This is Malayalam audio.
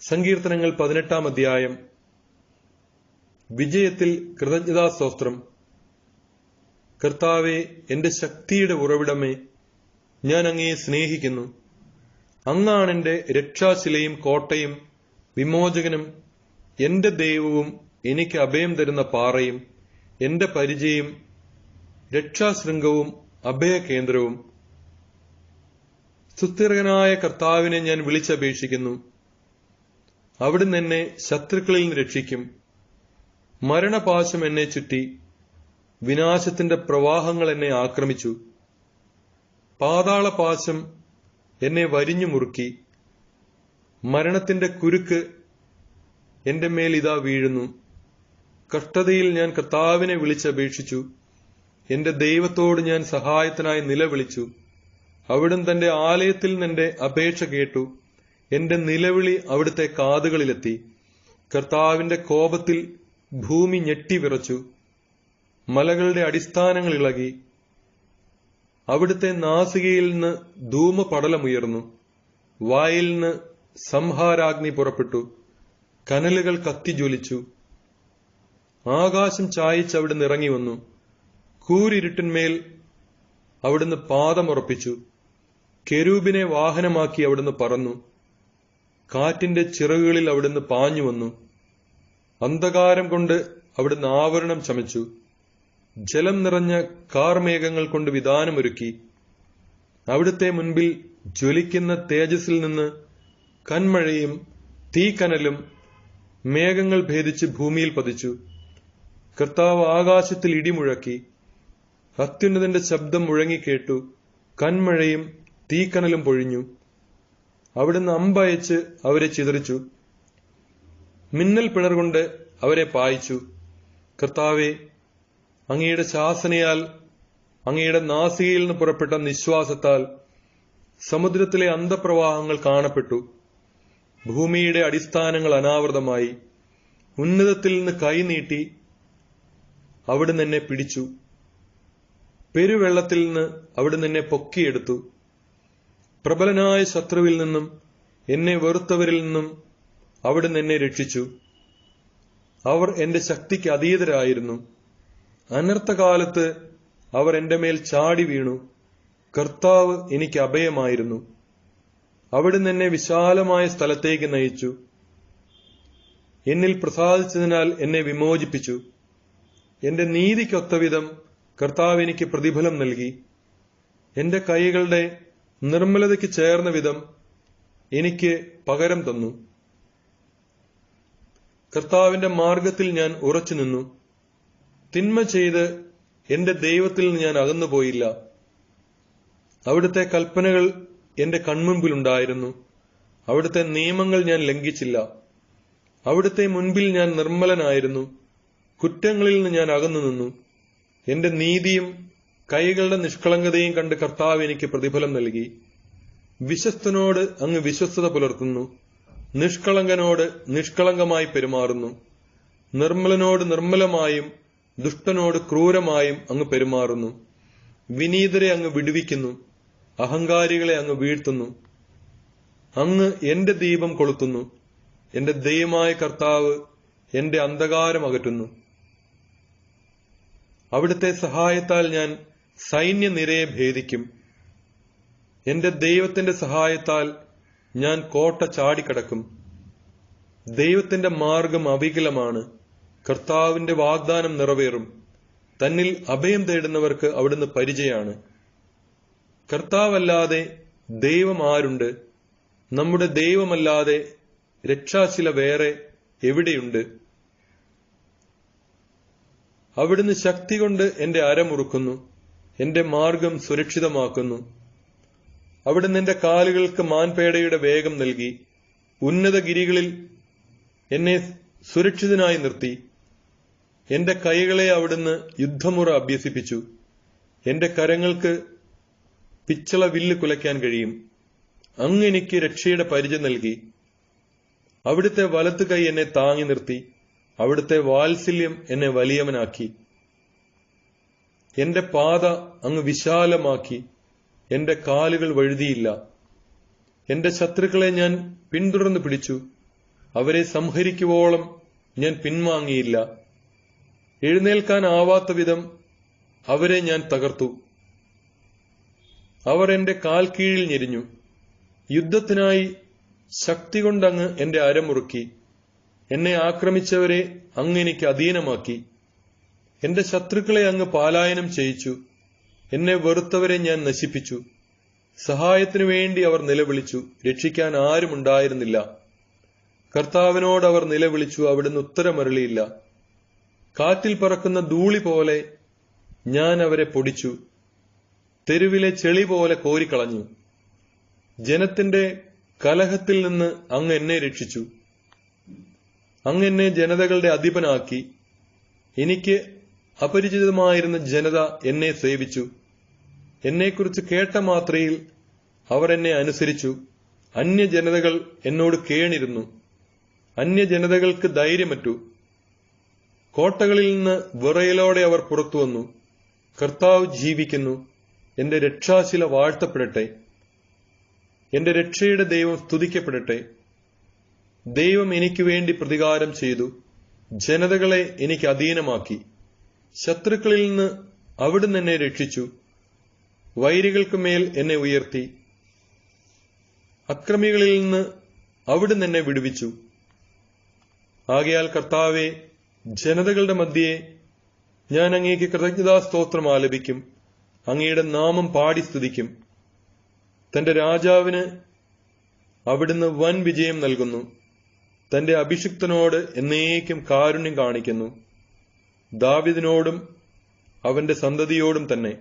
സങ്കീർത്തനങ്ങൾ പതിനെട്ടാം അധ്യായം. വിജയത്തിൽ കൃതജ്ഞതാ സ്തോത്രം കർത്താവെ എന്റെ ശക്തിയുടെ ഉറവിടമേ ഞാൻ അങ്ങയെ സ്നേഹിക്കുന്നു. അങ്ങാണെന്റെ രക്ഷാശിലയും കോട്ടയും വിമോചകനും എന്റെ ദൈവവും എനിക്ക് അഭയം തരുന്ന പാറയും എന്റെ പരിചയം രക്ഷാശൃംഗവും അഭയകേന്ദ്രവും. സുസ്ഥിരകനായ കർത്താവിനെ ഞാൻ വിളിച്ചപേക്ഷിക്കുന്നു. അവിടുന്ന് എന്നെ ശത്രുക്കളിൽ നിന്ന് രക്ഷിക്കും. മരണപാശം എന്നെ ചുറ്റി വിനാശത്തിന്റെ പ്രവാഹങ്ങൾ എന്നെ ആക്രമിച്ചു. പാതാളപാശം എന്നെ വരിഞ്ഞു മുറുക്കി. മരണത്തിന്റെ കുരുക്ക് എന്റെ മേൽ ഇതാ വീഴുന്നു. കഷ്ടതയിൽ ഞാൻ കർത്താവിനെ വിളിച്ചപേക്ഷിച്ചു. എന്റെ ദൈവത്തോട് ഞാൻ സഹായത്തിനായി നിലവിളിച്ചു. അവിടും തന്റെ ആലയത്തിൽ നിന്റെ അപേക്ഷ കേട്ടു. എന്റെ നിലവിളി അവിടുത്തെ കാതുകളിലെത്തി. കർത്താവിന്റെ കോപത്തിൽ ഭൂമി ഞെട്ടിവിറച്ചു മലകളുടെ അടിസ്ഥാനങ്ങൾ ഇളകി. അവിടുത്തെ നാസികയിൽ നിന്ന് ധൂമപടലമുയർന്നു. വായിൽ നിന്ന് സംഹാരാഗ്നി പുറപ്പെട്ടു. കനലുകൾ കത്തിജ്വലിച്ചു. ആകാശം ചായച്ച് അവിടുന്ന് ഇറങ്ങി വന്നു. കൂരിരുട്ടിന്മേൽ അവിടുന്ന് പാദമുറപ്പിച്ചു കെരൂബിനെ വാഹനമാക്കി അവിടുന്ന് പറന്നു. കാറ്റിന്റെ ചിറകുകളിൽ അവിടുന്ന് പാഞ്ഞു വന്നു. അന്ധകാരം കൊണ്ട് അവിടുന്ന് ആവരണം ചമച്ചു ജലം നിറഞ്ഞ കാർമേഘങ്ങൾ കൊണ്ട് വിധാനമൊരുക്കി അവിടുത്തെ മുൻപിൽ ജ്വലിക്കുന്ന തേജസ്സിൽ നിന്ന് കന്മഴയും തീക്കനലും മേഘങ്ങൾ ഭേദിച്ച് ഭൂമിയിൽ പതിച്ചു. കർത്താവ് ആകാശത്തിൽ ഇടിമുഴക്കി അത്യുന്നതന്റെ ശബ്ദം മുഴങ്ങിക്കേട്ടു. കന്മഴയും തീക്കനലും പൊഴിഞ്ഞു. അവിടുന്ന് അമ്പയച്ച് അവരെ ചിതറിച്ചു. മിന്നൽ പിണർ കൊണ്ട് അവരെ പായിച്ചു. കർത്താവെ അങ്ങയുടെ ശാസനയാൽ അങ്ങയുടെ നാസികയിൽ നിന്ന് പുറപ്പെട്ട നിശ്വാസത്താൽ സമുദ്രത്തിലെ അന്ധപ്രവാഹങ്ങൾ കാണപ്പെട്ടു. ഭൂമിയുടെ അടിസ്ഥാനങ്ങൾ അനാവൃതമായി. ഉന്നതത്തിൽ നിന്ന് കൈനീട്ടി അവിടുന്ന് എന്നെ പിടിച്ചു. പെരുവെള്ളത്തിൽ നിന്ന് അവിടുന്ന് എന്നെ പൊക്കിയെടുത്തു. പ്രബലനായ ശത്രുവിൽ നിന്നും എന്നെ വെറുത്തവരിൽ നിന്നും അവിടുന്ന് എന്നെ രക്ഷിച്ചു. അവർ എന്റെ ശക്തിക്ക് അതീതരായിരുന്നു. അനർത്ഥകാലത്ത് അവർ എന്റെ മേൽ ചാടി വീണു. കർത്താവ് എനിക്ക് അഭയമായിരുന്നു. അവിടുന്ന് എന്നെ വിശാലമായ സ്ഥലത്തേക്ക് നയിച്ചു. എന്നിൽ പ്രസാദിച്ചതിനാൽ എന്നെ വിമോചിപ്പിച്ചു. എന്റെ നീതിക്കൊത്തവിധം കർത്താവ് എനിക്ക് പ്രതിഫലം നൽകി. എന്റെ കൈകളുടെ നിർമ്മലതയ്ക്ക് ചേർന്ന വിധം എനിക്ക് പകരം തന്നു. കർത്താവിന്റെ മാർഗത്തിൽ ഞാൻ ഉറച്ചു നിന്നു. തിന്മ ചെയ്ത് എന്റെ ദൈവത്തിൽ നിന്ന് ഞാൻ അകന്നുപോയില്ല അവിടുത്തെ കൽപ്പനകൾ എന്റെ കൺമുൻപിലുണ്ടായിരുന്നു അവിടുത്തെ നിയമങ്ങൾ ഞാൻ ലംഘിച്ചില്ല. അവിടുത്തെ മുൻപിൽ ഞാൻ നിർമ്മലനായിരുന്നു. കുറ്റങ്ങളിൽ നിന്ന് ഞാൻ അകന്നു നിന്നു. എന്റെ നീതിയും കൈകളുടെ നിഷ്കളങ്കതയും കണ്ട് കർത്താവ് എനിക്ക് പ്രതിഫലം നൽകി. വിശ്വസ്തനോട് അങ്ങ് വിശ്വസ്തത പുലർത്തുന്നു. നിഷ്കളങ്കനോട് നിഷ്കളങ്കമായി പെരുമാറുന്നു. നിർമ്മലനോട് നിർമ്മലമായും ദുഷ്ടനോട് ക്രൂരമായും അങ്ങ് പെരുമാറുന്നു. വിനീതരെ അങ്ങ് വിടുവിക്കുന്നു. അഹങ്കാരികളെ അങ്ങ് വീഴ്ത്തുന്നു. അങ്ങ് എന്റെ ദീപം കൊളുത്തുന്നു. എന്റെ ദൈവമായ കർത്താവ് എന്റെ അന്ധകാരം അകറ്റുന്നു. അവിടുത്തെ സഹായത്താൽ ഞാൻ സൈന്യനിരയെ ഭേദിക്കും. എന്റെ ദൈവത്തിന്റെ സഹായത്താൽ ഞാൻ കോട്ട ചാടിക്കടക്കും. ദൈവത്തിന്റെ മാർഗം അവികലമാണ്. കർത്താവിന്റെ വാഗ്ദാനം നിറവേറും. തന്നിൽ അഭയം തേടുന്നവർക്ക് അവിടുന്ന് പരിചയാണ്. കർത്താവല്ലാതെ ദൈവം ആരുണ്ട്? നമ്മുടെ ദൈവമല്ലാതെ രക്ഷാശില വേറെ എവിടെയുണ്ട്? അവിടുന്ന് ശക്തി കൊണ്ട് എന്റെ അരമുറുക്കുന്നു. എന്റെ മാർഗം സുരക്ഷിതമാക്കുന്നു. അവിടെ എന്റെ കാലുകൾക്ക് മാൻപേടയുടെ വേഗം നൽകി. ഉന്നത ഗിരികളിൽ എന്നെ സുരക്ഷിതനായി നിർത്തി. എന്റെ കൈകളെ അവിടുന്ന് യുദ്ധമുറ അഭ്യസിപ്പിച്ചു. എന്റെ കരങ്ങൾക്ക് പിച്ചള വില്ല് കുലയ്ക്കാൻ കഴിയും. അങ്ങ് എനിക്ക് രക്ഷയുടെ പരിചയം നൽകി. അവിടുത്തെ വലത്തു കൈ എന്നെ താങ്ങി നിർത്തി. അവിടുത്തെ വാത്സല്യം എന്നെ വലിയവനാക്കി. എന്റെ പാത അങ്ങ് വിശാലമാക്കി എന്റെ കാലുകൾ വഴുതിയില്ല. എന്റെ ശത്രുക്കളെ ഞാൻ പിന്തുടർന്ന് പിടിച്ചു. അവരെ സംഹരിക്കുവോളം ഞാൻ പിൻവാങ്ങിയില്ല. എഴുന്നേൽക്കാനാവാത്ത വിധം അവരെ ഞാൻ തകർത്തു. അവർ എന്റെ കാൽ കീഴിൽ ഞെരിഞ്ഞു. യുദ്ധത്തിനായി ശക്തി കൊണ്ടങ്ങ് എന്റെ അരമുറുക്കി. എന്നെ ആക്രമിച്ചവരെ അങ്ങ് എനിക്ക് അധീനമാക്കി. എന്റെ ശത്രുക്കളെ അങ്ങ് പാലായനം ചെയ്യിച്ചു. എന്നെ വെറുത്തവരെ ഞാൻ നശിപ്പിച്ചു. സഹായത്തിനു വേണ്ടി അവർ നിലവിളിച്ചു. രക്ഷിക്കാൻ ആരുമുണ്ടായിരുന്നില്ല കർത്താവിനോട് അവർ നിലവിളിച്ചു. അവിടുന്ന് ഉത്തരമരളിയില്ല. കാറ്റിൽ പറക്കുന്ന ധൂളി പോലെ ഞാൻ അവരെ പൊടിച്ചു. തെരുവിലെ ചെളി പോലെ കോരിക്കളഞ്ഞു. ജനത്തിന്റെ കലഹത്തിൽ നിന്ന് അങ്ങ് എന്നെ രക്ഷിച്ചു. അങ്ങ് എന്നെ ജനതകളുടെ അധിപനാക്കി. എനിക്ക് അപരിചിതമായിരുന്ന ജനത എന്നെ സേവിച്ചു. എന്നെക്കുറിച്ച് കേട്ട മാത്രയിൽ അവർ എന്നെ അനുസരിച്ചു. അന്യജനതകൾ എന്നോട് കേണിരുന്നു. അന്യജനതകൾക്ക് ധൈര്യമറ്റു. കോട്ടകളിൽ നിന്ന് വിറയലോടെ അവർ പുറത്തു വന്നു. കർത്താവ് ജീവിക്കുന്നു. എന്റെ രക്ഷാശില വാഴ്ത്തപ്പെടട്ടെ. എന്റെ രക്ഷയുടെ ദൈവം സ്തുതിക്കപ്പെടട്ടെ. ദൈവം എനിക്ക് വേണ്ടി പ്രതികാരം ചെയ്തു. ജനതകളെ എനിക്ക് അധീനമാക്കി. ശത്രുക്കളിൽ നിന്ന് അവിടുന്ന് എന്നെ രക്ഷിച്ചു. വൈരികൾക്ക് മേൽ എന്നെ ഉയർത്തി. അക്രമികളിൽ നിന്ന് അവിടുന്ന് എന്നെ വിടുവിച്ചു. ആകയാൽ കർത്താവെ ജനതകളുടെ മധ്യേ ഞാൻ അങ്ങേക്ക് കൃതജ്ഞതാസ്തോത്രം ആലപിക്കും. അങ്ങയുടെ നാമം പാടി സ്തുതിക്കും. തന്റെ രാജാവിന് അവിടുന്ന് വൻ വിജയം നൽകുന്നു. തന്റെ അഭിഷിക്തനോട് എന്നേക്കും കാരുണ്യം കാണിക്കുന്നു. ദാവിദിനോടും അവന്റെ സന്തതിയോടും തന്നെ